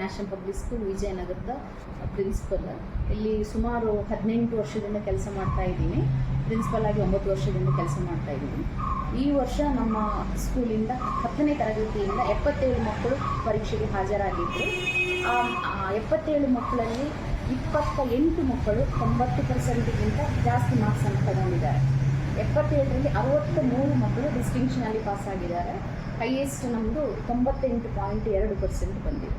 National public school ವಿಜಯನಗರದ principal. ಇಲ್ಲಿ ಸುಮಾರು ಹದಿನೆಂಟು ವರ್ಷದಿಂದ ಕೆಲಸ ಮಾಡ್ತಾ ಇದ್ದೀನಿ. ಪ್ರಿನ್ಸಿಪಲ್ ಆಗಿ ಒಂಬತ್ತು ವರ್ಷದಿಂದ ಕೆಲಸ ಮಾಡ್ತಾ ಇದ್ದೀನಿ. ಈ ವರ್ಷ ನಮ್ಮ ಸ್ಕೂಲಿಂದ ಹತ್ತನೇ ತರಗತಿಯಿಂದ ಎಪ್ಪತ್ತೇಳು ಮಕ್ಕಳು ಪರೀಕ್ಷೆಗೆ ಹಾಜರಾಗಿದ್ದರು ಎಪ್ಪತ್ತೇಳು ಮಕ್ಕಳಲ್ಲಿ ಇಪ್ಪತ್ತ ಎಂಟು ಮಕ್ಕಳು ತೊಂಬತ್ತು ಪರ್ಸೆಂಟ್ಗಿಂತ ಜಾಸ್ತಿ ಮಾರ್ಕ್ಸನ್ನು ತಗೊಂಡಿದ್ದಾರೆ ಎಪ್ಪತ್ತೇಳರಲ್ಲಿ ಅರವತ್ತ ಮೂರು ಮಕ್ಕಳು ಡಿಸ್ಟಿಂಕ್ಷನಲ್ಲಿ ಪಾಸ್ ಆಗಿದ್ದಾರೆ. ಹೈಯೆಸ್ಟ್ ನಮ್ಮದು ತೊಂಬತ್ತೆಂಟು ಪಾಯಿಂಟ್ ಎರಡು ಪರ್ಸೆಂಟ್ ಬಂದಿದೆ.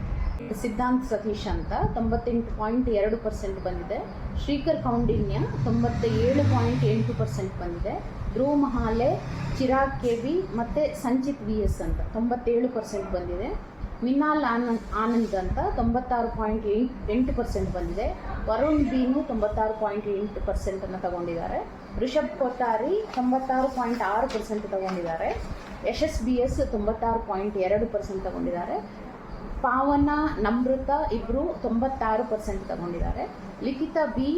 ಸಿದ್ಧಾಂತ್ ಸತೀಶ್ ಅಂತ ತೊಂಬತ್ತೆಂಟು ಪಾಯಿಂಟ್ ಎರಡು ಪರ್ಸೆಂಟ್ ಬಂದಿದೆ. ಶ್ರೀಕರ್ ಕೌಂಡಿನ್ಯ ತೊಂಬತ್ತ ಏಳು ಪಾಯಿಂಟ್ ಎಂಟು ಪರ್ಸೆಂಟ್ ಬಂದಿದೆ. ಧ್ರುವ ಮಹಾಲೆ, ಚಿರಾಗ್ ಕೆ ವಿ ಮತ್ತು ಸಂಚಿತ್ ವಿ ಎಸ್ ಅಂತ ತೊಂಬತ್ತೇಳು ಪರ್ಸೆಂಟ್ ಬಂದಿದೆ. ಮಿನಾಲ್ ಆನಂದ್ ಆನಂದ್ ಅಂತ ತೊಂಬತ್ತಾರು ಪಾಯಿಂಟ್ ಎಂಟು ಎಂಟು ಪರ್ಸೆಂಟ್ ಬಂದಿದೆ. ವರುಣ್ ಬೀನು ತೊಂಬತ್ತಾರು ಪಾಯಿಂಟ್ ಎಂಟು ಪರ್ಸೆಂಟನ್ನು ತಗೊಂಡಿದ್ದಾರೆ. ರಿಷಬ್ ಕೊಟ್ಟಾರಿ ತೊಂಬತ್ತಾರು ಪಾಯಿಂಟ್ ಆರು ಪರ್ಸೆಂಟ್ ತಗೊಂಡಿದ್ದಾರೆ. ಯಶಸ್ ಬಿ ಎಸ್ ತೊಂಬತ್ತಾರು ಪಾಯಿಂಟ್ ಎರಡು ಪರ್ಸೆಂಟ್ ತಗೊಂಡಿದ್ದಾರೆ. ಪಾವನ ನಮೃತ ಇಬ್ಬರು ತೊಂಬತ್ತಾರು ಪರ್ಸೆಂಟ್ ತಗೊಂಡಿದ್ದಾರೆ. ಲಿಖಿತ ಬಿ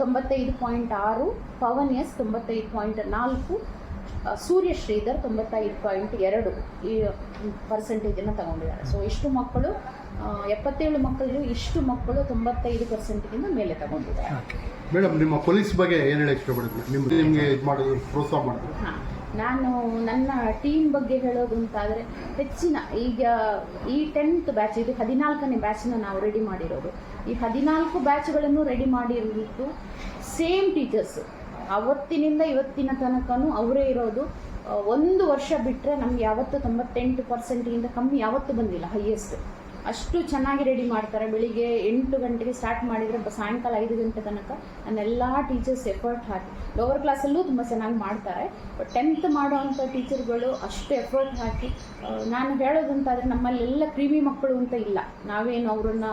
ತೊಂಬತ್ತೈದು ಪಾಯಿಂಟ್ ಆರು ಪವನ್ ಎಸ್ ತೊಂಬತ್ತೈದು ಪಾಯಿಂಟ್ ನಾಲ್ಕು ಸೂರ್ಯ ಶ್ರೀಧರ್ ತೊಂಬತ್ತೈದು ಪಾಯಿಂಟ್ ಎರಡು ಈ ಪರ್ಸೆಂಟೇಜನ್ನು ತಗೊಂಡಿದ್ದಾರೆ. ಸೊ ಇಷ್ಟು ಮಕ್ಕಳು ಎಪ್ಪತ್ತೇಳು ಮಕ್ಕಳು ಇಷ್ಟು ಮಕ್ಕಳು ತೊಂಬತ್ತೈದು ಪರ್ಸೆಂಟ್ಗಿಂತ ಮೇಲೆ ತಗೊಂಡಿದ್ದಾರೆ. ಮೇಡಮ್ ನಿಮ್ಮ ಪೊಲೀಸ್ ಬಗ್ಗೆ ಏನು ಹೇಳಿ ಇಷ್ಟಪಡಿದ್ರಿ ನಿಮ್ಗೆ ನಿಮಗೆ ಇದು ಮಾಡೋದು ಪ್ರೋತ್ಸಾಹ ಮಾಡಿದ್ರು ನಾನು ನನ್ನ ಟೀಮ್ ಬಗ್ಗೆ ಹೇಳೋದು ಅಂತಾದರೆ ಹೆಚ್ಚಿನ ಈಗ ಈ ಟೆಂತ್ ಬ್ಯಾಚ್ ಇದು ಹದಿನಾಲ್ಕನೇ ಬ್ಯಾಚ್ನ ನಾವು ರೆಡಿ ಮಾಡಿರೋದು. ಈ ಹದಿನಾಲ್ಕು ಬ್ಯಾಚ್ಗಳನ್ನು ರೆಡಿ ಮಾಡಿರೋದು ಸೇಮ್ ಟೀಚರ್ಸ್ ಅವತ್ತಿನಿಂದ ಇವತ್ತಿನ ತನಕನೂ ಅವರೇ ಇರೋದು. ಒಂದು ವರ್ಷ ಬಿಟ್ಟರೆ ನಮ್ಗೆ ಯಾವತ್ತೂ ತೊಂಬತ್ತೆಂಟು ಪರ್ಸೆಂಟಿಗಿಂತ ಕಮ್ಮಿ ಯಾವತ್ತೂ ಬಂದಿಲ್ಲ ಹೈಯೆಸ್ಟ್ ಅಷ್ಟು ಚೆನ್ನಾಗಿ ರೆಡಿ ಮಾಡ್ತಾರೆ. ಬೆಳಿಗ್ಗೆ ಎಂಟು ಗಂಟೆಗೆ ಸ್ಟಾರ್ಟ್ ಮಾಡಿದರೆ ಸಾಯಂಕಾಲ ಐದು ಗಂಟೆ ತನಕ ನನ್ನೆಲ್ಲ ಟೀಚರ್ಸ್ ಎಫರ್ಟ್ ಹಾಕಿ. ಲೋವರ್ ಕ್ಲಾಸಲ್ಲೂ ತುಂಬ ಚೆನ್ನಾಗಿ ಮಾಡ್ತಾರೆ. ಬಟ್ ಟೆಂತ್ ಮಾಡುವಂಥ ಟೀಚರ್ಗಳು ಅಷ್ಟು ಎಫರ್ಟ್ ಹಾಕಿ ನಾನು ಹೇಳೋದಂತಾದರೆ ನಮ್ಮಲ್ಲೆಲ್ಲ ಕ್ರೀಮಿ ಮಕ್ಕಳು ಅಂತ ಇಲ್ಲ. ನಾವೇನು ಅವ್ರನ್ನ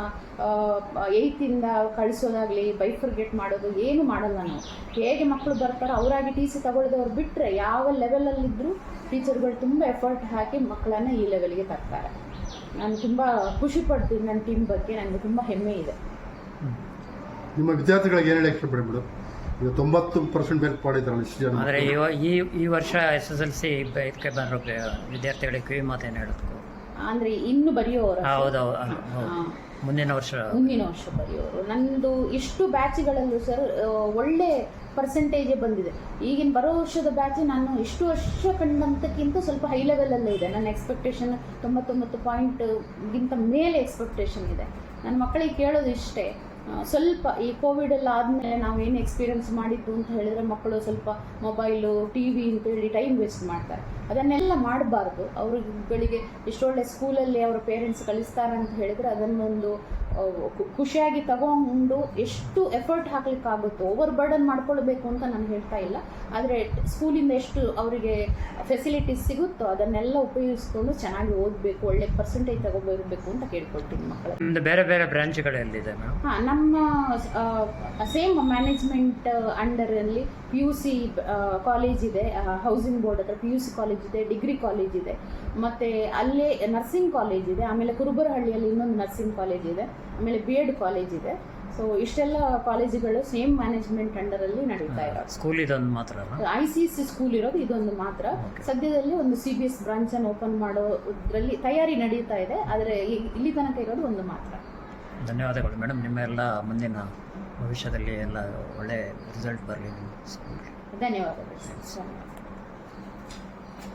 ಏಯ್ತಿಂದ ಕಳಿಸೋದಾಗಲಿ ಬೈಫರ್ಗೆಟ್ ಮಾಡೋದು ಏನು ಮಾಡಲ್ಲ ನಾವು. ಹೇಗೆ ಮಕ್ಕಳು ಬರ್ತಾರೋ ಅವರಾಗಿ ಟಿ ಸಿ ತಗೊಳ್ಳೋದವ್ರು ಬಿಟ್ಟರೆ ಯಾವ ಲೆವೆಲಲ್ಲಿದ್ದರೂ ಟೀಚರ್ಗಳು ತುಂಬ ಎಫರ್ಟ್ ಹಾಕಿ ಮಕ್ಕಳನ್ನು ಈ ಲೆವೆಲ್ಗೆ ತರ್ತಾರೆ. ನಾನು ತುಂಬ ಖುಷಿ ಪಡ್ತೀನಿ ನನ್ನ ಟೀಮ್ ಬಗ್ಗೆ ನನಗೆ ತುಂಬ ಹೆಮ್ಮೆ ಇದೆ. ನಿಮ್ಮ ವಿದ್ಯಾರ್ಥಿಗಳಿಗೆ ಏನು ಹೇಳಿ ಇಷ್ಟಪಡಿ ಮೇಡಮ್ ಈಗ ತೊಂಬತ್ತು ಪರ್ಸೆಂಟ್ ಮೇಲೆ ಮಾಡಿದ್ರಲ್ಲ ಇಷ್ಟು ಜನ ಆದರೆ ಈ ಈ ಈ ವರ್ಷ ಎಸ್ ಎಸ್ ಎಲ್ ಸಿ ಇದಕ್ಕೆ ಬರೋ ವಿದ್ಯಾರ್ಥಿಗಳಿಗೆ ಕಿವಿ ಮಾತೇನು ಹೇಳೋದು ಅಂದರೆ ಇನ್ನು ಬರೆಯೋರು ಹೌದು. ಮುಂದಿನ ವರ್ಷ. ಮುಂದಿನ ವರ್ಷ ಬರೆಯೋರು ನಂದು ಇಷ್ಟು ಬ್ಯಾಚ್ಗಳಲ್ಲೂ ಸರ್ ಒಳ್ಳೆ ಪರ್ಸೆಂಟೇಜೇ ಬಂದಿದೆ. ಈಗಿನ ಬರೋ ವರ್ಷದ ಬ್ಯಾಚ್ ನಾನು ಇಷ್ಟು ವರ್ಷ ಕಂಡಂತಕ್ಕಿಂತ ಸ್ವಲ್ಪ ಹೈ ಲೆವೆಲಲ್ಲೇ ಇದೆ. ನನ್ನ ಎಕ್ಸ್ಪೆಕ್ಟೇಷನ್ ತೊಂಬತ್ತೊಂಬತ್ತು ಪಾಯಿಂಟ್ಗಿಂತ ಮೇಲೆ ಎಕ್ಸ್ಪೆಕ್ಟೇಷನ್ ಇದೆ. ನನ್ನ ಮಕ್ಕಳಿಗೆ ಕೇಳೋದು ಇಷ್ಟೇ. ಸ್ವಲ್ಪ ಈ ಕೋವಿಡ್ ಎಲ್ಲ ಆದಮೇಲೆ ನಾವು ಏನು ಎಕ್ಸ್ಪೀರಿಯನ್ಸ್ ಮಾಡಿದ್ದು ಅಂತ ಹೇಳಿದ್ರೆ ಮಕ್ಕಳು ಸ್ವಲ್ಪ ಮೊಬೈಲು ಟಿ ವಿ ಅಂತೇಳಿ ಟೈಮ್ ವೇಸ್ಟ್ ಮಾಡ್ತಾರೆ. ಅದನ್ನೆಲ್ಲ ಮಾಡಬಾರ್ದು. ಅವ್ರುಗಳಿಗೆ ಇಷ್ಟೊಳ್ಳೆ ಸ್ಕೂಲಲ್ಲಿ ಅವರ ಪೇರೆಂಟ್ಸ್ ಕಳಿಸ್ತಾರೆ ಅಂತ ಹೇಳಿದರೆ ಅದನ್ನೊಂದು ಖುಷಿಯಾಗಿ ತಗೊಂಡು ಎಷ್ಟು ಎಫರ್ಟ್ ಹಾಕ್ಲಿಕ್ಕಾಗುತ್ತೋ ಓವರ್ ಬರ್ಡನ್ ಮಾಡ್ಕೊಳ್ಬೇಕು ಅಂತ ನಾನು ಹೇಳ್ತಾ ಇಲ್ಲ. ಆದರೆ ಸ್ಕೂಲಿಂದ ಎಷ್ಟು ಅವರಿಗೆ ಫೆಸಿಲಿಟೀಸ್ ಸಿಗುತ್ತೋ ಅದನ್ನೆಲ್ಲ ಉಪಯೋಗಿಸ್ಕೊಂಡು ಚೆನ್ನಾಗಿ ಓದಬೇಕು ಒಳ್ಳೆ ಪರ್ಸೆಂಟೇಜ್ ತಗೋಬೇಕು ಅಂತ ಕೇಳ್ಕೊಳ್ತೀನಿ ಮಕ್ಕಳು. ಬೇರೆ ಬೇರೆ ಬ್ರಾಂಚ್ಗಳಲ್ಲಿ ಹಾಂ ನಮ್ಮ ಸೇಮ್ ಮ್ಯಾನೇಜ್ಮೆಂಟ್ ಅಂಡರಲ್ಲಿ ಪಿ ಯು ಸಿ ಕಾಲೇಜ್ ಇದೆ ಹೌಸಿಂಗ್ ಬೋರ್ಡ್ ಹತ್ರ ಪಿ ಯು ಸಿ ಕಾಲೇಜ್ ಇದೆ ಡಿಗ್ರಿ ಕಾಲೇಜ್ ಇದೆ. ಮತ್ತು ಅಲ್ಲೇ ನರ್ಸಿಂಗ್ ಕಾಲೇಜ್ ಇದೆ ಆಮೇಲೆ ಕುರುಬರಹಳ್ಳಿಯಲ್ಲಿ ಇನ್ನೊಂದು ನರ್ಸಿಂಗ್ ಕಾಲೇಜ್ ಇದೆ ಆಮೇಲೆ ಬಿ ಎಡ್ ಕಾಲೇಜ್ ಇದೆ. ಸೊ ಇಷ್ಟೆಲ್ಲ ಕಾಲೇಜುಗಳು ಸೇಮ್ ಮ್ಯಾನೇಜ್ಮೆಂಟ್ ಅಂಡರಲ್ಲಿ ನಡೀತಾ ಇರೋದು. ಸ್ಕೂಲ್ ಇದೊಂದು ಮಾತ್ರ ಅಲ್ಲ ಐ ಸಿ ಸಿ ಸ್ಕೂಲ್ ಇರೋದು ಇದೊಂದು ಮಾತ್ರ. ಸದ್ಯದಲ್ಲಿ ಒಂದು ಸಿ ಬಿ ಎಸ್ ಬ್ರಾಂಚನ್ನು ಓಪನ್ ಮಾಡೋದ್ರಲ್ಲಿ ತಯಾರಿ ನಡೀತಾ ಇದೆ ಆದರೆ ಇಲ್ಲಿ ತನಕ ಇರೋದು ಒಂದು ಮಾತ್ರ. ಧನ್ಯವಾದಗಳು. ಮೇಡಮ್ ನಿಮ್ಮ ಎಲ್ಲ ಮುಂದಿನ ಭವಿಷ್ಯದಲ್ಲಿ ಎಲ್ಲ ಒಳ್ಳೆ ರಿಸಲ್ಟ್ ಬರಲಿ ನಿಮ್ಮ ಸ್ಕೂಲ್ ಧನ್ಯವಾದಗಳು.